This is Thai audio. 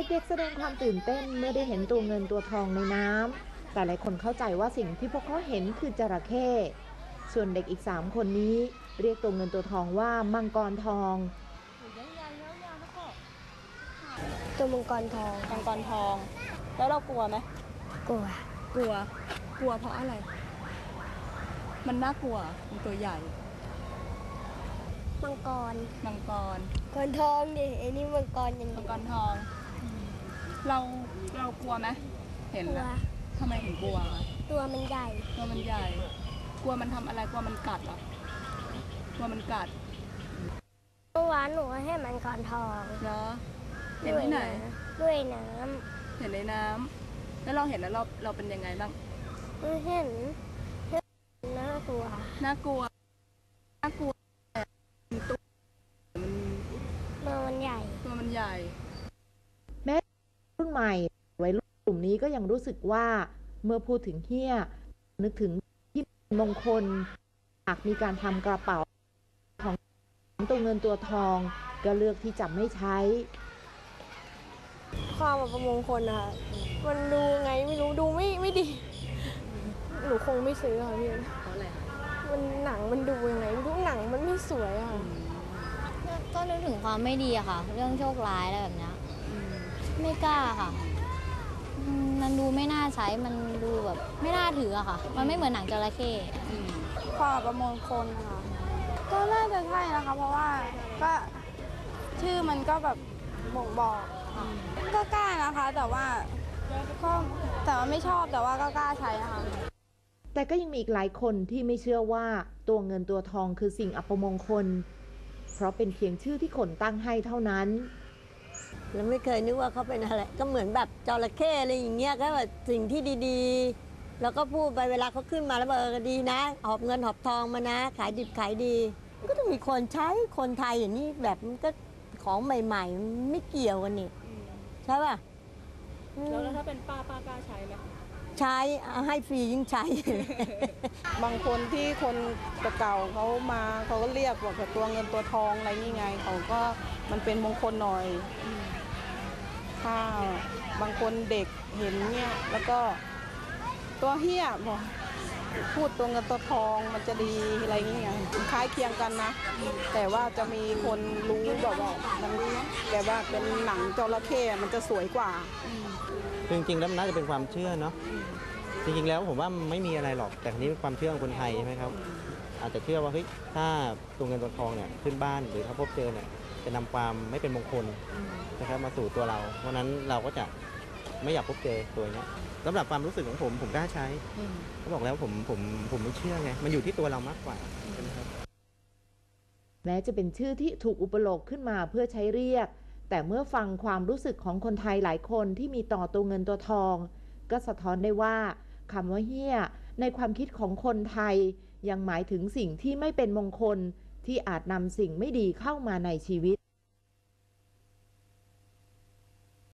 เด็กๆแสดงความตื่นเต้นเมื่อได้เห็นตัวเงินตัวทองในน้ำแต่หลายคนเข้าใจว่าสิ่งที่พวกเขาเห็นคือจระเข้ส่วนเด็กอีก3คนนี้เรียกตัวเงินตัวทองว่ามังกรทองตัวมังกรทองมังกรทอง แล้วเรากลัวไหมกลัว กลัว กลัวเพราะอะไร มันน่ากลัว มันตัวใหญ่ มังกร มังกรกรทองดิไอ้นี่มังกรยังมังกรทอง เราเรากลัวไหมเห็นกลัวแล้วทำไมถึงกลัวคะตัวมันใหญ่ตัวมันใหญ่ กลัวมันทำอะไรกลัวมันกัดเหรอกลัวมันกัดเมื่อวานหนูให้มังกรทองเหรอเห็นที่ไหน ด้วยน้เห็นในน้ำแล้วเราเห็นแล้วเราเราเป็นยังไงบ้างำไม่เห็นเห็นน่ากลัวน่ากลัวน่ากลัวแต่ตัวมันตัวมันใหญ่ ตัวมันใหญ่รุ่น ใหม่วัยรุ่นกลุ่มนี้ก็ยังรู้สึกว่าเมื่อพูดถึงเฮี้ย นึกถึงที่มงคลหากมีการทำกระเป๋าของตัวเงินตัวทอง ก็เลือกที่จะไม่ใช้ ความอัปมงคลนะคะมันดูไงไม่รู้ดูไม่ไม่ดี หนูคงไม่ซื้อค่ะพี่เพราะอะไรมันหนังมันดูยังไงไม่รู้หนังมันไม่สวยอะค่ะก็นึกถึงความไม่ดีอะค่ะ เรื่องโชคร้ายอะไรแบบเนี้ย ไม่กล้าค่ะอืมมันดูไม่น่าใช้ มันดูแบบไม่น่าถืออะค่ะ มันไม่เหมือนหนังจระเข้ความอัปมงคลนะคะก็น่าจะใช่นะคะ เพราะว่าก็ชื่อมันก็แบบบ่งบอกค่ะก็กล้านะคะ แต่ว่าก็แต่ว่าไม่ชอบแต่ว่าก็กล้าใช้นะคะ แต่ก็ยังมีอีกหลายคนที่ไม่เชื่อว่าตัวเงินตัวทองคือสิ่งอัปมงคล เพราะเป็นเพียงชื่อที่คนตั้งให้เท่านั้น เราไม่เคยนึกว่าเขาเป็นอะไร ก็เหมือนแบบจระเข้อะไรอย่างเงี้ยก็แบบสิ่งที่ดีๆ แล้วก็พูดไปเวลาเขาขึ้นมาแล้วบอกเออดีนะ หอบเงินหอบทองมานะ ขายดิบขายดี ก็ต้องมีคนใช้คนไทยอย่างนี้แบบมันก็ของใหม่ๆมันไม่เกี่ยวกันนี่ใช่ป่ะอืมแล้วถ้าเป็นป้าป้ากล้าใช้ไหมใช้เอาให้ฟรียิ่งใช้ บางคนที่คนเก่าๆเขามาเขาก็เรียกว่าตัวเงินตัวทองอะไรนี่ไงเขาก็ มันเป็นมงคลหน่อย ถ้าบางคนเด็กเห็นเนี่ยแล้วก็ตัวเฮียบอกพูดตัวเงินตัวทองมันจะดีอะไรนี่ไงคล้ายเคียงกันนะ แต่ว่าจะมีคนรู้แบบว่ามันแบบว่าเป็นหนังจระเข้มันจะสวยกว่า จริงๆแล้วมันน่าจะเป็นความเชื่อเนาะจริงๆแล้วผมว่าไม่มีอะไรหรอกแต่ทีนี้เป็นความเชื่อของคนไทยใช่ไหมครับ อาจจะเชื่อว่าเฮ้ยถ้าตัวเงินตัวทองเนี่ยขึ้นบ้านหรือถ้าพบเจอเนี่ย จะนำความไม่เป็นมงคลนะครับมาสู่ตัวเรา เพราะฉะนั้นเราก็จะไม่อยากพบเจอตัวเนี้ยสำหรับความรู้สึกของผมผมกล้าใช้เขาบอกแล้วผมผมผมไม่เชื่อไงมันอยู่ที่ตัวเรามากกว่าใช่ไหมครับแม้จะเป็นชื่อที่ถูกอุปโลกขึ้นมาเพื่อใช้เรียก แต่เมื่อฟังความรู้สึกของคนไทยหลายคนที่มีต่อตัวเงินตัวทอง ก็สะท้อนได้ว่าคำว่าเฮี้ย ในความคิดของคนไทย ยังหมายถึงสิ่งที่ไม่เป็นมงคล ที่อาจนำสิ่งไม่ดีเข้ามาในชีวิต